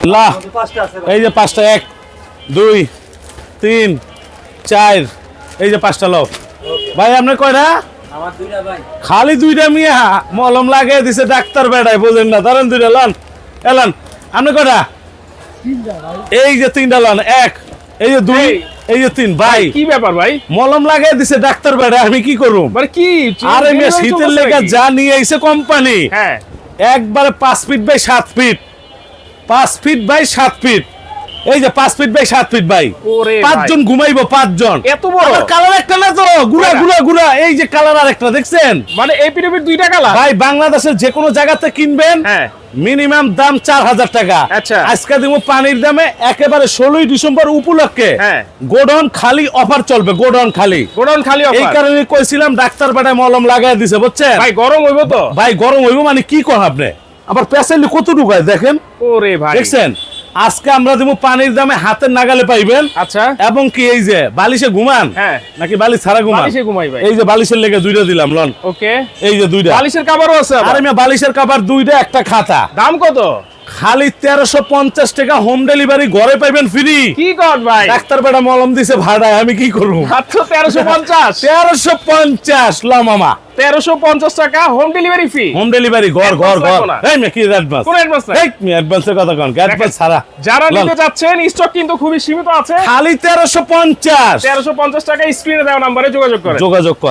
লা এই যে পাঁচটা এক দুই তিন চার এই যে পাঁচটা লোক ভাই আপনার কয়টা আমার দুইটা ভাই। খালি দুইটা মিয়া মলম লাগিয়ে দিছে ডাক্তার বেড়ায় বোঝেন না। ধরেন দুইটা লন এলান আপনি কয়টা এই যে তিনটা লন এক এই যে দুই এই। যে তিন ভাই। কি ব্যাপার ভাই? মলম লাগিয়ে দিছে ডাক্তার বেড়ায় আমি কি করুম মানে কি? আরে মেয়ে ডেলিভারি শীতের লেগে যা নিয়ে আইছে কোম্পানি। হ্যাঁ। একবারে পাঁচ ফিট বাই সাত ফিট। পাঁচ ফিট বাই সাত ফিট এই যে পাঁচ ফিট বাই সাত ফিট বাই পাঁচজন ঘুমাইবো পাঁচজন। এত বড়? কালার একটা না তো? গুড়া গুড়া গুড়া এই যে কালার আর একটা দেখছেন? মানে এই পিরিয়ড দুইটা কালার ভাই বাংলাদেশের যে কোনো জায়গাতে কিনবেন হ্যাঁ। মিনিমাম দাম চার হাজার টাকা। আচ্ছা। আজকে দিব পানির দামে একেবারে ষোলোই ডিসেম্বর উপলক্ষে। হ্যাঁ। গোডন খালি অফার চলবে গোডন খালি। গোডাউন খালি এই কারণে কইছিলাম ডাক্তার বেটায় মলম লাগাই দিছে বুঝছেন? ভাই গরম হইব তো। ভাই গরম হইব মানে কি করেন আপনি? আবার পেশাইলে কত ঢুকায় দেখেন? ওরে ভাই। দেখছেন? আজকে আমরা দেবো পানির দামে হাতের নাগালে পাইবেন। আচ্ছা। এবং কি এই যে বালিশে ঘুমান? হ্যাঁ। নাকি বালিশ ছাড়া ঘুমান? বালিশে ঘুমাই ভাই। এই যে বালিশের লেগে দুইটা দিলাম লন। ওকে। এই যে দুইটা। বালিশের কভারও আছে। আরে বালিশের কাবার দুইটা একটা খাতা। দাম কত? খালি তেরোশো পঞ্চাশ টাকা হোম ডেলিভারি ঘরে পাইবেন ফ্রি কি কর ভাই? ডাক্তার বেটা মলম দিছে ভাড়ায় আমি কি করব? মাত্র তেরোশো পঞ্চাশ? তেরোশো পঞ্চাশ ল মামা। তেরোশো পঞ্চাশ টাকা home delivery fee home delivery ঘর ঘর ঘর। এই কি অ্যাডভান্স কোন অ্যাডভান্স নাই? এই মেয়ে অ্যাডভান্সের কথা কন অ্যাডভান্স ছাড়া? যারা নিতে চাচ্ছেন স্টক কিন্তু খুবই সীমিত আছে। খালি তেরোশো পঞ্চাশ। তেরোশো পঞ্চাশ টাকা স্ক্রিনে দেওয়া নাম্বারে যোগাযোগ করে যোগাযোগ কর।